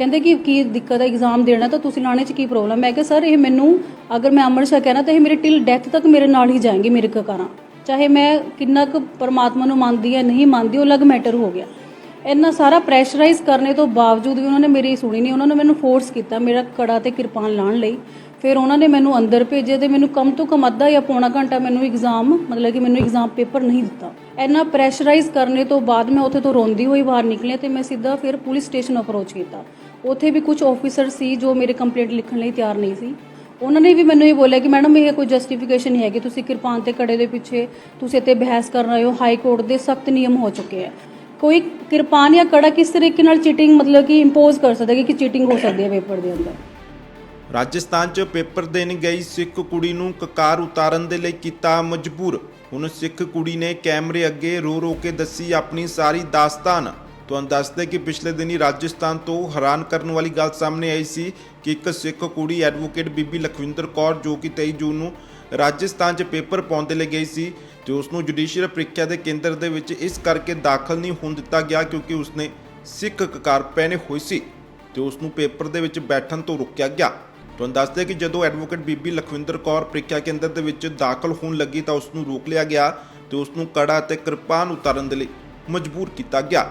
ਕਹਿੰਦੇ ਕਿ ਕੀ ਦਿੱਕਤ ਹੈ ਐਗਜ਼ਾਮ ਦੇਣਾ, ਤਾਂ ਤੁਸੀਂ ਲਾਣੇ 'ਚ ਕੀ ਪ੍ਰੋਬਲਮ ਮੈਂ ਕਿਹਾ, ਸਰ, ਇਹ ਮੈਨੂੰ, ਅਗਰ ਮੈਂ ਅੰਮ੍ਰਿਤ ਛਕਿਆ ਨਾ ਤਾਂ ਇਹ ਮੇਰੇ ਟਿਲ ਡੈਥ ਤੱਕ ਮੇਰੇ ਨਾਲ ਹੀ ਜਾਏंगे ਮੇਰੇ ਕਕਾਰਾਂ ਚਾਹੇ ਮੈਂ ਕਿੰਨਾ ਕੁ ਪਰਮਾਤਮਾ ਨੂੰ ਮੰਨਦੀ ਹੈ ਨਹੀਂ ਮੰਨਦੀ, ਉਹ ਅਲੱਗ ਮੈਟਰ ਹੋ ਗਿਆ। ਇੰਨਾ ਸਾਰਾ ਪ੍ਰੈਸ਼ਰਾਈਜ਼ ਕਰਨੇ ਤੋਂ ਬਾਵਜੂਦ ਵੀ ਉਹਨਾਂ ਨੇ ਮੇਰੀ ਸੁਣੀ ਨਹੀਂ, ਉਹਨਾਂ ਨੇ ਮੈਨੂੰ ਫੋਰਸ ਕੀਤਾ, ਮੇਰਾ ਕੜਾ ਤੇ ਕਿਰਪਾਨ ਲਾਣ ਲਈ। ਫਿਰ ਉਹਨਾਂ ਨੇ ਮੈਨੂੰ ਅੰਦਰ ਭੇਜਿਆ ਤੇ ਮੈਨੂੰ ਕਮ ਤੋਂ ਕਮ ਅੱਧਾ ਜਾਂ ਪੌਣਾ ਘੰਟਾ ਮੈਨੂੰ ਐਗਜ਼ਾਮ ਮਤਲਬ ਕਿ ਮੈਨੂੰ ਐਗਜ਼ਾਮ ਪੇਪਰ ਨਹੀਂ ਦਿੱਤਾ। ਇੰਨਾ ਪ੍ਰੈਸ਼ਰਾਈਜ਼ ਕਰਨੇ ਤੋਂ ਬਾਅਦ ਮੈਂ ਉੱਥੇ ਤੋਂ ਰੋਂਦੀ ਹੋਈ ਬਾਹਰ ਨਿਕਲਿਆ ਤੇ ਮੈਂ ਸਿੱਧਾ ਫਿਰ ਪੁਲਿਸ ਸਟੇਸ਼ਨ ਅਪਰੋਚ ਕੀਤਾ। ਉੱਥੇ ਵੀ ਕੁਝ ਆਫੀਸਰ ਸੀ ਜੋ ਮੇਰੇ ਕੰਪਲੇਂਟ ਲਿਖਣ ਲਈ ਤਿਆਰ ਨਹੀਂ ਸੀ। ਉਹਨਾਂ ਨੇ ਵੀ ਮੈਨੂੰ ਇਹ ਬੋਲਿਆ ਕਿ ਮੈਡਮ, ਇਹ ਕੋਈ ਜਸਟੀਫਿਕੇਸ਼ਨ ਨਹੀਂ ਹੈਗੀ। ਤੁਸੀਂ ਕਿਰਪਾਨ ਤੇ ਕੜੇ ਦੇ ਪਿੱਛੇ। ਤੁਸੀਂ ਇੱਥੇ ਬਹਿਸ ਕਰ ਰਹੇ ਹੋ। ਹਾਈ ਕੋਰਟ ਦੇ ਸਖਤ ਨਿਯਮ ਹੋ ਚੁੱਕੇ ਹੈ ਕੋਈ ਕਿਰਪਾਨ ਜਾਂ ਕੜਾ ਕਿਸ ਤਰੀਕੇ ਨਾਲ ਚੀਟਿੰਗ ਮਤਲਬ ਕਿ ਇੰਪੋਜ਼ ਕਰ ਸਕਦਾ ਹੈ ਕਿ ਚੀਟਿੰਗ ਹੋ ਸਕਦੀ ਹੈ ਪੇਪਰ ਦੇ ਅੰਦਰ? ਰਾਜਸਥਾਨ 'ਚ ਪੇਪਰ ਦੇਣ ਗਈ ਸਿੱਖ ਕੁੜੀ ਨੂੰ ਕਕਾਰ ਉਤਾਰਨ ਦੇ ਲਈ ਕੀਤਾ ਮਜਬੂਰ। ਹੁਣ ਸਿੱਖ ਕੁੜੀ ਨੇ ਕੈਮਰੇ ਅੱਗੇ ਰੋ ਰੋ ਕੇ ਦੱਸੀ ਆਪਣੀ ਸਾਰੀ ਦਾਸਤਾਨ। ਤੁਹਾਨੂੰ ਦੱਸਦੇ ਕਿ ਪਿਛਲੇ ਦਿਨੀ ਰਾਜਸਥਾਨ ਤੋਂ ਹੈਰਾਨ ਕਰਨ ਵਾਲੀ ਗੱਲ ਸਾਹਮਣੇ ਆਈ ਸੀ ਕਿ ਇੱਕ ਸਿੱਖ ਕੁੜੀ ਐਡਵੋਕੇਟ ਬੀਬੀ ਲਖਵਿੰਦਰ ਕੌਰ ਜੋ ਕਿ 23 ਜੂਨ ਨੂੰ ਰਾਜਸਥਾਨ 'ਚ ਪੇਪਰ ਪਾਉਣ ਦੇ ਲਈ ਗਈ ਸੀ ਤੇ ਉਸ ਨੂੰ ਜੁਡੀਸ਼ੀਅਲ ਪ੍ਰੀਖਿਆ ਦੇ ਕੇਂਦਰ ਦੇ ਵਿੱਚ ਇਸ ਕਰਕੇ ਦਾਖਲ ਨਹੀਂ ਹੋਣ ਦਿੱਤਾ ਗਿਆ ਕਿਉਂਕਿ ਉਸਨੇ ਸਿੱਖ ਕਕਾਰ ਪਹਿਨੇ ਹੋਈ ਸੀ ਤੇ ਉਸ ਨੂੰ ਪੇਪਰ ਦੇ ਵਿੱਚ ਬੈਠਣ ਤੋਂ ਰੋਕਿਆ ਗਿਆ। ਤੁਹਾਨੂੰ ਦੱਸਦੇ ਕਿ ਜਦੋਂ ਐਡਵੋਕੇਟ ਬੀਬੀ ਲਖਵਿੰਦਰ ਕੌਰ ਪ੍ਰੀਖਿਆ ਕੇਂਦਰ ਦੇ ਵਿੱਚ ਦਾਖਲ ਹੋਣ ਲੱਗੀ ਤਾਂ ਉਸ ਨੂੰ ਰੋਕ ਲਿਆ ਗਿਆ ਤੇ ਉਸ ਨੂੰ ਕੜਾ ਅਤੇ ਕਿਰਪਾਨ ਉਤਾਰਨ ਦੇ ਲਈ ਮਜਬੂਰ ਕੀਤਾ ਗਿਆ।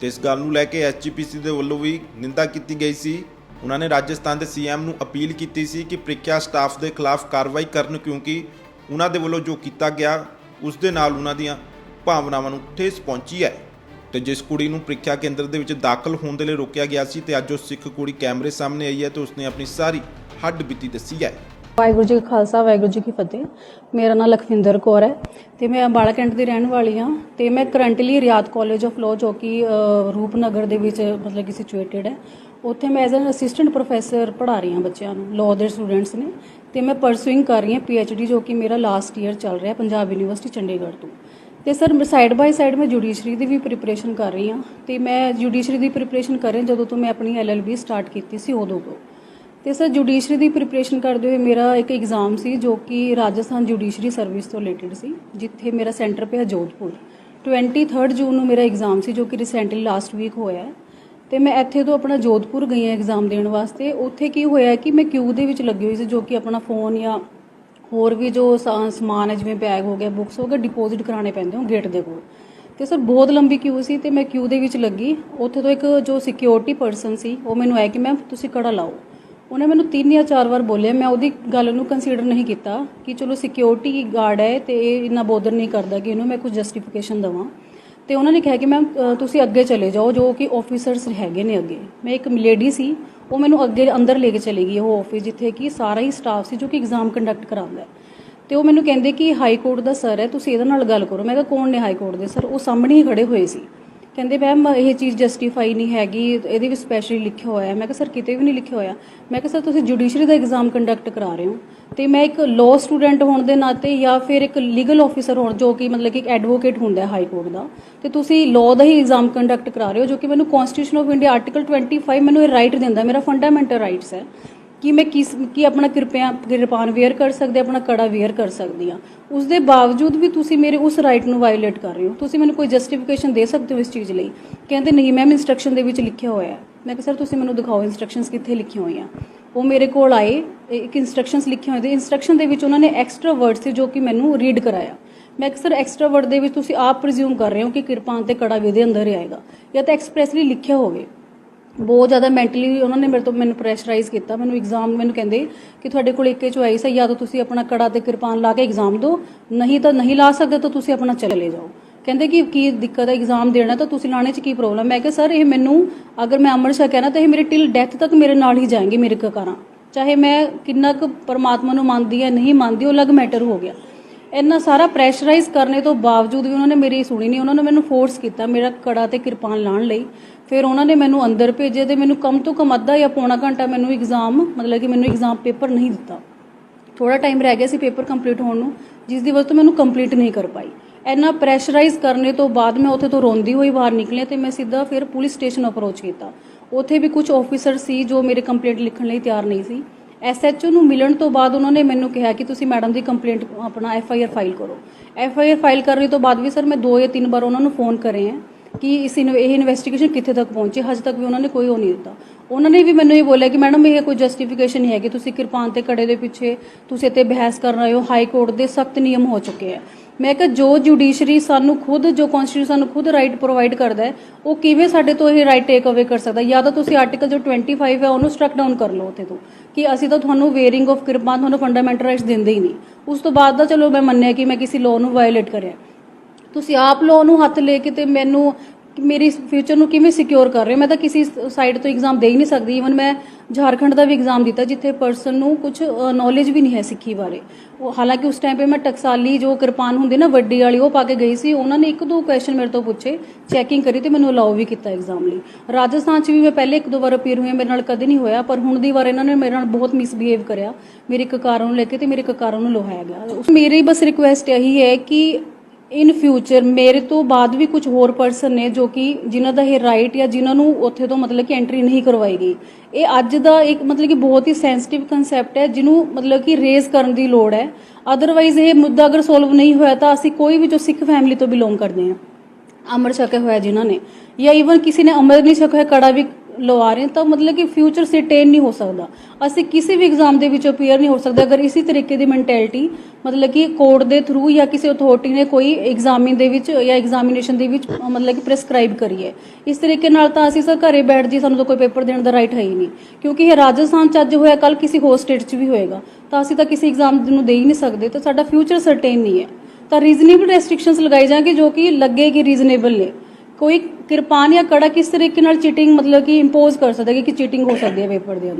ਤੇ ਇਸ ਗੱਲ ਨੂੰ ਲੈ ਕੇ ਐਸਜੀਪੀਸੀ ਦੇ ਵੱਲੋਂ ਵੀ ਨਿੰਦਾ ਕੀਤੀ ਗਈ ਸੀ। ਉਹਨਾਂ ਨੇ ਰਾਜਸਥਾਨ ਦੇ ਸੀਐਮ ਨੂੰ ਅਪੀਲ ਕੀਤੀ ਸੀ ਕਿ ਪ੍ਰੀਖਿਆ ਸਟਾਫ ਦੇ ਖਿਲਾਫ ਕਾਰਵਾਈ ਕਰਨ ਕਿਉਂਕਿ ਉਹਨਾਂ ਦੇ ਵੱਲੋਂ ਜੋ ਕੀਤਾ ਗਿਆ, ਉਸ ਦੇ ਨਾਲ ਉਹਨਾਂ ਦੀਆਂ ਭਾਵਨਾਵਾਂ ਨੂੰ ਠੇਸ ਪਹੁੰਚੀ ਹੈ। ਤੇ ਜਿਸ ਕੁੜੀ ਨੂੰ ਪ੍ਰੀਖਿਆ ਕੇਂਦਰ ਦੇ ਵਿੱਚ ਦਾਖਲ ਹੋਣ ਦੇ ਲਈ ਰੋਕਿਆ ਗਿਆ ਸੀ ਤੇ ਅੱਜ ਉਹ ਸਿੱਖ ਕੁੜੀ ਕੈਮਰੇ ਸਾਹਮਣੇ ਆਈ ਹੈ ਤੇ ਉਸਨੇ ਆਪਣੀ ਸਾਰੀ ਹੱਡ ਬੀਤੀ ਦੱਸੀ ਹੈ। ਵਾਹਿਗੁਰੂ ਜੀ ਕਾ ਖਾਲਸਾ, ਵਾਹਿਗੁਰੂ ਜੀ ਕੀ ਫਤਿਹ। ਮੇਰਾ ਨਾਮ ਲਖਵਿੰਦਰ ਕੌਰ ਹੈ ਤੇ ਮੈਂ ਅੰਬਾਲਾ ਕੈਂਟ ਦੀ ਰਹਿਣ ਵਾਲੀ ਹਾਂ ਤੇ ਮੈਂ currently Riyat college of law ਜੋ ਕਿ ਰੂਪਨਗਰ ਦੇ ਵਿੱਚ ਮਤਲਬ ਕਿ ਸਿਚੁਏਟਡ ਹੈ। ਉੱਥੇ ਮੈਂ ਐਜ਼ ਐਨ ਅਸਿਸਟੈਂਟ ਪ੍ਰੋਫੈਸਰ ਪੜ੍ਹਾ ਰਹੀ ਹਾਂ ਬੱਚਿਆਂ ਨੂੰ ਲਾਅ ਦੇ ਸਟੂਡੈਂਟਸ ਨੇ। ਤੇ ਮੈਂ ਪਰਸੂਇੰਗ ਕਰ ਰਹੀ ਹਾਂ ਪੀ ਐੱਚ ਡੀ ਜੋ ਕਿ ਮੇਰਾ ਲਾਸਟ ਈਅਰ ਚੱਲ ਰਿਹਾ ਪੰਜਾਬ ਯੂਨੀਵਰਸਿਟੀ ਚੰਡੀਗੜ੍ਹ ਤੋਂ। ਤੇ ਸਰ ਸਾਈਡ ਬਾਈ ਸਾਈਡ ਮੈਂ ਜੁਡੀਸ਼ਰੀ ਦੀ ਵੀ ਪ੍ਰੀਪਰੇਸ਼ਨ ਕਰ ਰਹੀ ਹਾਂ। ਤੇ ਮੈਂ ਜੁਡੀਸ਼ਰੀ ਦੀ ਪ੍ਰੀਪਰੇਸ਼ਨ ਕਰ ਰਹੀ ਜਦੋਂ ਤੋਂ ਮੈਂ ਆਪਣੀ ਐਲਐਲਬੀ ਸਟਾਰਟ ਕੀਤੀ ਸੀ ਉਦੋਂ ਤੋਂ। ਤੇ ਸਰ ਜੁਡੀਸ਼ਰੀ ਦੀ ਪ੍ਰੀਪਰੇਸ਼ਨ ਕਰਦੇ ਹੋਏ ਮੇਰਾ ਇੱਕ ਐਗਜ਼ਾਮ ਸੀ ਜੋ ਕਿ ਰਾਜਸਥਾਨ ਜੁਡੀਸ਼ਰੀ ਸਰਵਿਸ ਤੋਂ ਰਿਲੇਟਡ ਸੀ, ਜਿੱਥੇ ਮੇਰਾ ਸੈਂਟਰ ਪਿਆ ਜੋਧਪੁਰ। 23 ਜੂਨ ਨੂੰ ਮੇਰਾ ਐਗਜ਼ਾਮ ਸੀ ਜੋ ਕਿ ਰੀਸੈਂਟਲੀ ਲਾਸਟ ਵੀਕ ਹੋਇਆ ਹੈ। ਤੇ ਮੈਂ ਇੱਥੇ ਤੋਂ ਆਪਣਾ ਜੋਧਪੁਰ ਗਈ ਹਾਂ ਐਗਜ਼ਾਮ ਦੇਣ ਵਾਸਤੇ। ਉੱਥੇ ਕੀ ਹੋਇਆ ਕਿ ਮੈਂ ਕਿਊ ਦੇ ਵਿੱਚ ਲੱਗੀ ਹੋਈ ਸੀ ਜੋ ਕਿ ਆਪਣਾ ਫੋਨ ਜਾਂ ਹੋਰ ਵੀ ਜੋ ਸਮਾਨ ਹੈ, ਜਿਵੇਂ ਬੈਗ ਹੋ ਗਿਆ ਬੁੱਕਸ ਹੋ ਗਏ ਡਿਪੋਜ਼ਿਟ ਕਰਾਉਣੇ ਪੈਂਦੇ ਹੋ ਗੇਟ ਦੇ ਕੋਲ। ਤੇ ਸਰ ਬਹੁਤ ਲੰਬੀ ਕਿਊ ਸੀ ਤੇ ਮੈਂ ਕਿਊ ਦੇ ਵਿੱਚ ਲੱਗੀ। ਉੱਥੇ ਤੋਂ ਇੱਕ ਜੋ ਸਿਕਿਉਰਿਟੀ ਪਰਸਨ ਸੀ, ਉਹ ਮੈਨੂੰ ਆਇਆ ਕਿ ਮੈਮ ਤੁਸੀਂ ਕੜਾ ਲਾਓ। ਉਹਨੇ ਮੈਨੂੰ ਤਿੰਨ ਜਾਂ ਚਾਰ ਵਾਰ ਬੋਲਿਆ, ਮੈਂ ਉਹਦੀ ਗੱਲ ਨੂੰ ਕੰਸੀਡਰ ਨਹੀਂ ਕੀਤਾ ਕਿ ਚਲੋ ਸਿਕਿਉਰਿਟੀ ਗਾਰਡ ਹੈ ਤੇ ਇਹ ਇੰਨਾ ਬੋਦਰ ਨਹੀਂ ਕਰਦਾ ਕਿ ਇਹਨੂੰ ਮੈਂ ਕੁਝ ਜਸਟੀਫਿਕੇਸ਼ਨ ਦਵਾਂ। ਤੇ ਉਹਨਾਂ ਨੇ ਕਿਹਾ ਕਿ ਮੈਮ ਤੁਸੀਂ ਅੱਗੇ ਚਲੇ ਜਾਓ, ਜੋ ਕਿ ਆਫੀਸਰਸ ਹੈਗੇ ਨੇ ਅੱਗੇ। ਮੈਂ ਇੱਕ ਲੇਡੀ ਸੀ, ਉਹ ਮੈਨੂੰ ਅੱਗੇ ਅੰਦਰ ਲੈ ਕੇ ਚਲੀ ਗਈ, ਉਹ ਆਫਿਸ ਜਿੱਥੇ ਕਿ ਸਾਰਾ ਹੀ ਸਟਾਫ ਸੀ ਜੋ ਕਿ ਐਗਜ਼ਾਮ ਕੰਡਕਟ ਕਰਾਉਂਦਾ ਹੈ। ਤੇ ਉਹ ਮੈਨੂੰ ਕਹਿੰਦੇ ਕਿ ਹਾਈ ਕੋਰਟ ਦਾ ਸਰ ਹੈ, ਤੁਸੀਂ ਇਹਦੇ ਨਾਲ ਗੱਲ ਕਰੋ। ਮੈਂ ਕਿਹਾ, ਕੌਣ ਨੇ ਹਾਈ ਕੋਰਟ ਦੇ ਸਰ ਉਹ ਸਾਹਮਣੇ ਹੀ ਖੜੇ ਹੋਏ ਸੀ। ਕਹਿੰਦੇ, ਮੈਮ, ਇਹ ਚੀਜ਼ ਜਸਟੀਫਾਈ ਨਹੀਂ ਹੈਗੀ, ਇਹਦੇ ਵਿੱਚ ਸਪੈਸ਼ਲੀ ਲਿਖਿਆ ਹੋਇਆ ਹੈ। ਮੈਂ ਕਿਹਾ, ਸਰ, ਕਿਤੇ ਵੀ ਨਹੀਂ ਲਿਖਿਆ ਹੋਇਆ। ਮੈਂ ਕਿਹਾ, ਸਰ, ਤੁਸੀਂ ਜੁਡੀਸ਼ਰੀ ਦਾ ਐਗਜ਼ਾਮ ਕੰਡਕਟ ਕਰਾ ਰਹੇ ਹੋ ਤੇ ਮੈਂ ਇੱਕ ਲਾਅ ਸਟੂਡੈਂਟ ਹੋਣ ਦੇ ਨਾਤੇ ਜਾਂ ਫਿਰ ਇੱਕ ਲੀਗਲ ਆਫੀਸਰ ਹੋਣ, ਜੋ ਕਿ ਮਤਲਬ ਕਿ ਇੱਕ ਐਡਵੋਕੇਟ ਹੁੰਦਾ ਹੈ ਹਾਈ ਕੋਰਟ ਦਾ, ਤੇ ਤੁਸੀਂ ਲਾਅ ਦਾ ਹੀ ਐਗਜ਼ਾਮ ਕੰਡਕਟ ਕਰਾ ਰਹੇ ਹੋ, ਜੋ ਕਿ ਮੈਨੂੰ ਕਨਸਟੀਟਿਊਸ਼ਨ ਆਫ ਇੰਡੀਆ ਆਰਟੀਕਲ 25 ਮੈਨੂੰ ਇਹ ਰਾਈਟ ਦਿੰਦਾ ਮੇਰਾ ਫੰਡਾਮੈਂਟਲ ਰਾਈਟਸ ਹੈ। ਕਿ ਮੈਂ ਕਿਸ, ਕੀ ਆਪਣਾ ਕਿਰਪਿਆ, ਕਿਰਪਾਨ ਵੇਅਰ ਕਰ ਸਕਦੇ ਆਪਣਾ ਕੜਾ ਵੇਅਰ ਕਰ ਸਕਦੀ ਆ ਉਸ ਦੇ ਬਾਵਜੂਦ ਵੀ ਤੁਸੀਂ ਮੇਰੇ ਉਸ ਰਾਈਟ ਨੂੰ ਵਾਇਓਲੇਟ ਕਰ ਰਹੇ ਹੋ। ਤੁਸੀਂ ਮੈਨੂੰ ਕੋਈ ਜਸਟੀਫਿਕੇਸ਼ਨ ਦੇ ਸਕਦੇ ਹੋ ਇਸ ਚੀਜ਼ ਲਈ? ਕਹਿੰਦੇ ਨਹੀਂ ਮੈਮ ਇਨਸਟਰਕਸ਼ਨ ਦੇ ਵਿੱਚ ਲਿਖਿਆ ਹੋਇਆ ਹੈ। ਮੈਂ ਕਿਹਾ ਸਰ ਤੁਸੀਂ ਮੈਨੂੰ ਦਿਖਾਓ ਇਨਸਟਰਕਸ਼ਨਸ ਕਿੱਥੇ ਲਿਖੀਆਂ ਹੋਈਆਂ? ਉਹ ਮੇਰੇ ਕੋਲ ਆਏ ਇੱਕ ਇਨਸਟਰਕਸ਼ਨਸ ਲਿਖੀਆਂ ਹੋਈਆਂ। ਤੇ ਇਨਸਟਰਕਸ਼ਨ ਦੇ ਵਿੱਚ ਉਹਨਾਂ ਨੇ ਐਕਸਟਰਾ ਵਰਡਸ ਸੀ ਜੋ ਕਿ ਮੈਨੂੰ ਰੀਡ ਕਰਾਇਆ। ਮੈਂ ਕਿਹਾ ਸਰ ਐਕਸਟਰਾ ਵਰਡ ਦੇ ਵਿੱਚ ਤੁਸੀਂ ਆਪ ਪ੍ਰੀਜ਼ਿਊਮ ਕਰ ਰਹੇ ਹੋ ਕਿ ਕਿਰਪਾਨ ਤੇ ਕੜਾ ਵੀ ਇਹਦੇ ਅੰਦਰ ਹੀ ਆਏਗਾ ਜਾਂ ਤਾਂ ਐਕਸਪ੍ਰੈਸਲੀ ਲਿਖਿਆ ਹੋਵੇ। ਬਹੁਤ ਜ਼ਿਆਦਾ ਮੈਂਟਲੀ ਉਹਨਾਂ ਨੇ ਮੇਰੇ ਤੋਂ ਮੈਨੂੰ ਪ੍ਰੈਸ਼ਰਾਈਜ਼ ਕੀਤਾ। ਮੈਨੂੰ ਐਗਜ਼ਾਮ ਮੈਨੂੰ ਕਹਿੰਦੇ ਕਿ ਤੁਹਾਡੇ ਕੋਲ ਇੱਕੇ ਚੁਆਇਸ ਹੈ, ਜਾਂ ਤਾਂ ਤੁਸੀਂ ਆਪਣਾ ਕੜਾ ਤੇ ਕਿਰਪਾਨ ਲਾ ਕੇ ਐਗਜ਼ਾਮ ਦਿਓ, ਨਹੀਂ ਤਾਂ ਨਹੀਂ ਲਾ ਸਕਦੇ ਤਾਂ ਤੁਸੀਂ ਆਪਣਾ ਚਲੇ ਜਾਓ। ਕਹਿੰਦੇ ਕਿ ਕੀ ਦਿੱਕਤ ਹੈ ਐਗਜ਼ਾਮ ਦੇਣਾ, ਤਾਂ ਤੁਸੀਂ ਲਾਣੇ 'ਚ ਕੀ ਪ੍ਰੋਬਲਮ ਮੈਂ ਕਿਹਾ, ਸਰ, ਇਹ ਮੈਨੂੰ, ਅਗਰ ਮੈਂ ਅੰਮ੍ਰਿਤਸਰ ਕਹਿਣਾ, ਤਾਂ ਇਹ ਮੇਰੇ ਟਿਲ ਡੈਥ ਤੱਕ ਮੇਰੇ ਨਾਲ ਹੀ ਜਾਏंगे ਮੇਰੇ ਕਕਾਰਾਂ ਚਾਹੇ ਮੈਂ ਕਿੰਨਾ ਕੁ ਪਰਮਾਤਮਾ ਨੂੰ ਮੰਨਦੀ ਹੈ ਨਹੀਂ ਮੰਨਦੀ, ਉਹ ਅਲੱਗ ਮੈਟਰ ਹੋ ਗਿਆ। ਇੰਨਾ ਸਾਰਾ ਪ੍ਰੈਸ਼ਰਾਈਜ਼ ਕਰਨੇ ਤੋਂ ਬਾਵਜੂਦ ਵੀ ਉਹਨਾਂ ਨੇ ਮੇਰੀ ਸੁਣੀ ਨਹੀਂ, ਉਹਨਾਂ ਨੇ ਮੈਨੂੰ ਫੋਰਸ ਕੀਤਾ ਮੇਰਾ ਕੜਾ ਤੇ ਕਿਰਪਾਨ ਲਾਣ ਲਈ। ਫਿਰ ਉਹਨਾਂ ਨੇ ਮੈਨੂੰ ਅੰਦਰ ਭੇਜਿਆ ਤੇ ਮੈਨੂੰ ਕਮ ਤੋਂ ਕਮ ਅੱਧਾ ਜਾਂ ਪੌਣਾ ਘੰਟਾ ਮੈਨੂੰ ਐਗਜ਼ਾਮ ਮਤਲਬ ਕਿ ਮੈਨੂੰ ਐਗਜ਼ਾਮ ਪੇਪਰ ਨਹੀਂ ਦਿੱਤਾ। ਥੋੜਾ ਟਾਈਮ ਰਹਿ ਗਿਆ ਸੀ ਪੇਪਰ ਕੰਪਲੀਟ ਹੋਣ ਨੂੰ, ਜਿਸ ਦੀ ਵਜ੍ਹਾ ਤੋਂ ਮੈਨੂੰ ਕੰਪਲੀਟ ਨਹੀਂ ਕਰ ਪਾਈ। ਇੰਨਾ ਪ੍ਰੈਸ਼ਰਾਈਜ਼ ਕਰਨੇ ਤੋਂ ਬਾਅਦ ਮੈਂ ਉੱਥੇ ਤੋਂ ਰੋਂਦੀ ਹੋਈ ਬਾਹਰ ਨਿਕਲਿਆ ਤੇ ਮੈਂ ਸਿੱਧਾ ਫਿਰ ਪੁਲਿਸ ਸਟੇਸ਼ਨ ਅਪਰੋਚ ਕੀਤਾ। ਉੱਥੇ ਵੀ ਕੁਝ ਆਫੀਸਰ ਸੀ ਜੋ ਮੇਰੇ ਕੰਪਲੇਂਟ ਲਿਖਣ ਲਈ ਤਿਆਰ ਨਹੀਂ ਸੀ। ਐਸਐਚਓ ਨੂੰ ਮਿਲਣ ਤੋਂ ਬਾਅਦ ਉਹਨਾਂ ਨੇ ਮੈਨੂੰ ਕਿਹਾ ਕਿ ਤੁਸੀਂ ਮੈਡਮ ਦੀ ਕੰਪਲੇਂਟ ਆਪਣਾ ਐਫਆਈਆਰ ਫਾਈਲ ਕਰੋ। ਐਫਆਈਆਰ ਫਾਈਲ ਕਰਨ ਤੋਂ ਬਾਅਦ ਵੀ ਸਰ ਮੈਂ ਦੋ ਜਾਂ ਤਿੰਨ ਵਾਰ ਉਹਨਾਂ ਨੂੰ ਫੋਨ ਕਰੇ ਹੈ ਕਿ ਇਸ ਇਨ- ਇਹ ਇਨਵੈਸਟੀਗੇਸ਼ਨ ਕਿੱਥੇ ਤੱਕ ਪਹੁੰਚੀ, ਹਜੇ ਤੱਕ ਵੀ ਉਹਨਾਂ ਨੇ ਕੋਈ ਉਹ ਨਹੀਂ ਦਿੱਤਾ। ਉਹਨਾਂ ਨੇ ਵੀ ਮੈਨੂੰ ਇਹ ਬੋਲਿਆ ਕਿ ਮੈਡਮ ਇਹ ਕੋਈ ਜਸਟੀਫਿਕੇਸ਼ਨ ਨਹੀਂ ਹੈ ਕਿ ਤੁਸੀਂ ਕਿਰਪਾਨ ਤੇ ਕੜੇ ਦੇ ਪਿੱਛੇ ਤੁਸੀਂ ਇੱਥੇ ਬਹਿਸ ਕਰ ਰਹੇ ਹੋ, ਹਾਈ ਕੋਰਟ ਦੇ ਸਖਤ ਨਿਯਮ ਹੋ ਚੁੱਕੇ ਆ। ਮੈਂ ਕਿਹਾ ਜੋ ਜੁਡੀਸ਼ਰੀ ਸਾਨੂੰ ਖੁਦ, ਜੋ ਕਨਸਟੀਟਿਊਸ਼ਨ ਸਾਨੂੰ ਖੁਦ ਰਾਈਟ ਪ੍ਰੋਵਾਈਡ ਕਰਦਾ ਹੈ, ਉਹ ਕਿਵੇਂ ਸਾਡੇ ਤੋਂ ਇਹ ਰਾਈਟ ਟੇਕ ਅਵੇ ਕਰ ਸਕਦਾ? ਜਾਂ ਤਾਂ ਤੁਸੀਂ ਆਰਟੀਕਲ ਜੋ 25 ਹੈ, ਉਹਨੂੰ ਸਟਰਕ ਡਾਊਨ ਕਰ ਲਓ ਉੱਥੇ ਤੋਂ, ਕਿ ਅਸੀਂ ਤਾਂ ਤੁਹਾਨੂੰ ਵੇਅਰਿੰਗ ਆਫ ਕਿਰਪਾਨ ਤੁਹਾਨੂੰ ਫੰਡਾਮੈਂਟਲ ਰਾਈਟਸ ਦਿੰਦੇ ਹੀ ਨਹੀਂ। ਉਸ ਤੋਂ ਬਾਅਦ ਦਾ ਚਲੋ ਮੈਂ ਮੰਨਿਆ ਕਿ ਮੈਂ ਕਿਸੇ ਲਾਅ ਨੂੰ ਵਾਇਓਲੇਟ ਕਰਿਆ। ਤੁਸੀਂ ਆਪ ਲਾਅ ਨੂੰ ਹੱਥ ਲੈ ਕੇ ਤੇ ਮੈਨੂੰ ਕਿ ਮੇਰੀ ਫਿਊਚਰ ਨੂੰ ਕਿਵੇਂ ਸਿਕਿਉਰ ਕਰ ਰਹੇ ਹੋ? ਮੈਂ ਤਾਂ ਕਿਸੇ ਸਾਈਡ ਤੋਂ ਐਗਜ਼ਾਮ ਦੇ ਹੀ ਨਹੀਂ ਸਕਦੀ। ਇਵਨ ਮੈਂ ਝਾਰਖੰਡ ਦਾ ਵੀ ਐਗਜ਼ਾਮ ਦਿੱਤਾ, ਜਿੱਥੇ ਪਰਸਨ ਨੂੰ ਕੁਝ ਨੌਲੇਜ ਵੀ ਨਹੀਂ ਹੈ ਸਿੱਖੀ ਬਾਰੇ। ਉਹ ਹਾਲਾਂਕਿ ਉਸ ਟਾਈਮ 'ਤੇ ਮੈਂ ਟਕਸਾਲੀ ਜੋ ਕਿਰਪਾਨ ਹੁੰਦੀ ਨਾ, ਵੱਡੀ ਵਾਲੀ, ਉਹ ਪਾ ਕੇ ਗਈ ਸੀ। ਉਹਨਾਂ ਨੇ ਇੱਕ ਦੋ ਕੁਐਸਚਨ ਮੇਰੇ ਤੋਂ ਪੁੱਛੇ ਚੈਕਿੰਗ ਕਰੀ ਤੇ ਮੈਨੂੰ ਅਲਾਉ ਵੀ ਕੀਤਾ ਐਗਜ਼ਾਮ ਲਈ। ਰਾਜਸਥਾਨ 'ਚ ਵੀ ਮੈਂ ਪਹਿਲੇ ਇੱਕ ਦੋ ਵਾਰ ਅਪੀਅਰ ਹੋਈ ਮੇਰੇ ਨਾਲ ਕਦੇ ਨਹੀਂ ਹੋਇਆ, ਪਰ ਹੁਣ ਦੀ ਵਾਰ ਇਹਨਾਂ ਨੇ ਮੇਰੇ ਨਾਲ ਬਹੁਤ ਮਿਸਬੀਹੇਵ ਕਰਿਆ। ਮੇਰੇ ਕਕਾਰਾਂ ਨੂੰ ਲੈ ਕੇ ਤੇ ਮੇਰੇ ਕਕਾਰਾਂ ਨੂੰ ਲੋਹਾਇਆ ਗਿਆ। ਉਸ- ਮੇਰੀ ਬਸ ਰਿਕੁਐਸਟ ਇਹੀ ਹੈ ਕਿ ਇਨ ਫਿਊਚਰ ਮੇਰੇ ਤੋਂ ਬਾਅਦ ਵੀ ਕੁਝ ਹੋਰ ਪਰਸਨ ਨੇ ਜੋ ਕਿ ਜਿਨ੍ਹਾਂ ਦਾ ਇਹ ਰਾਈਟ ਜਾਂ ਜਿਨ੍ਹਾਂ ਨੂੰ ਉੱਥੇ ਤੋਂ ਮਤਲਬ ਕਿ ਐਂਟਰੀ ਨਹੀਂ ਕਰਵਾਈ ਗਈ ਇਹ ਅੱਜ ਦਾ ਇੱਕ ਮਤਲਬ ਕਿ ਬਹੁਤ ਹੀ ਸੈਂਸਿਟਿਵ ਕਨਸੈਪਟ ਹੈ, ਜਿਹਨੂੰ ਮਤਲਬ ਕਿ ਰੇਜ਼ ਕਰਨ ਦੀ ਲੋੜ ਹੈ। ਅਦਰਵਾਈਜ਼ ਇਹ ਮੁੱਦਾ ਅਗਰ ਸੋਲਵ ਨਹੀਂ ਹੋਇਆ ਤਾਂ ਅਸੀਂ ਕੋਈ ਵੀ ਜੋ ਸਿੱਖ ਫੈਮਿਲੀ ਤੋਂ ਬਿਲੋਂਗ ਕਰਦੇ ਹਾਂ। ਅੰਮ੍ਰਿਤ ਛਕਿਆ ਹੋਇਆ ਜਿਨ੍ਹਾਂ ਨੇ, ਜਾਂ ਈਵਨ ਕਿਸੇ ਨੇ ਅੰਮ੍ਰਿਤ ਨਹੀਂ ਛਕਿਆ ਹੋਇਆ, ਕੜਾ ਵੀ ਲਵਾ ਰਹੇ ਤਾਂ ਮਤਲਬ ਕਿ ਫਿਊਚਰ ਸਿਟੇਨ ਨਹੀਂ ਹੋ ਸਕਦਾ। ਅਸੀਂ ਕਿਸੇ ਵੀ ਐਗਜ਼ਾਮ ਦੇ ਵਿੱਚ ਅਪੀਅਰ ਨਹੀਂ ਹੋ ਸਕਦੇ। ਅਗਰ ਇਸੇ ਤਰੀਕੇ ਦੀ ਮੈਂਟੈਲਿਟੀ ਮਤਲਬ ਕਿ ਕੋਰਟ ਦੇ ਥਰੂ ਜਾਂ ਕਿਸੇ ਅਥਾਰਟੀ ਨੇ ਕੋਈ ਐਗਜ਼ਾਮਿਨ ਦੇ ਵਿੱਚ ਜਾਂ ਐਗਜ਼ਾਮੀਨੇਸ਼ਨ ਦੇ ਵਿੱਚ ਮਤਲਬ ਕਿ ਪ੍ਰੈਸਕ੍ਰਾਈਬ ਕਰੀਏ ਇਸ ਤਰੀਕੇ ਨਾਲ ਤਾਂ ਅਸੀਂ ਸਰ ਘਰੇ ਬੈਠ ਜੀ ਸਾਨੂੰ ਤਾਂ ਕੋਈ ਪੇਪਰ ਦੇਣ ਦਾ ਰਾਈਟ ਹੈ ਹੀ ਨਹੀਂ। ਕਿਉਂਕਿ ਇਹ ਰਾਜਸਥਾਨ ਚ ਅੱਜ ਹੋਇਆ ਕੱਲ ਕਿਸੇ ਹੋਰ ਸਟੇਟ 'ਚ ਵੀ ਹੋਏਗਾ। ਤਾਂ ਅਸੀਂ ਤਾਂ ਕਿਸੇ ਐਗਜ਼ਾਮ ਨੂੰ ਦੇ ਹੀ ਨਹੀਂ ਸਕਦੇ, ਤਾਂ ਸਾਡਾ ਫਿਊਚਰ ਸਰਟੇਨ ਨਹੀਂ ਹੈ। ਤਾਂ ਰੀਜ਼ਨੇਬਲ ਰੈਸਟ੍ਰਿਕਸ਼ਨਸ ਲਗਾਈ ਜਾਣਗੇ, ਜੋ ਕਿ ਲੱਗੇ ਕਿ ਰੀਜ਼ਨੇਬਲ ਨੇ। ਕੋਈ ਕਿਰਪਾਨ ਜਾਂ ਕੜਾ ਕਿਸ ਤਰੀਕੇ ਨਾਲ ਚੀਟਿੰਗ ਮਤਲਬ ਕਿ ਇੰਪੋਜ਼ ਕਰ ਸਕਦਾ ਕਿ ਚੀਟਿੰਗ ਹੋ ਸਕਦੀ ਹੈ ਪੇਪਰ ਦੇ ਅੰਦਰ?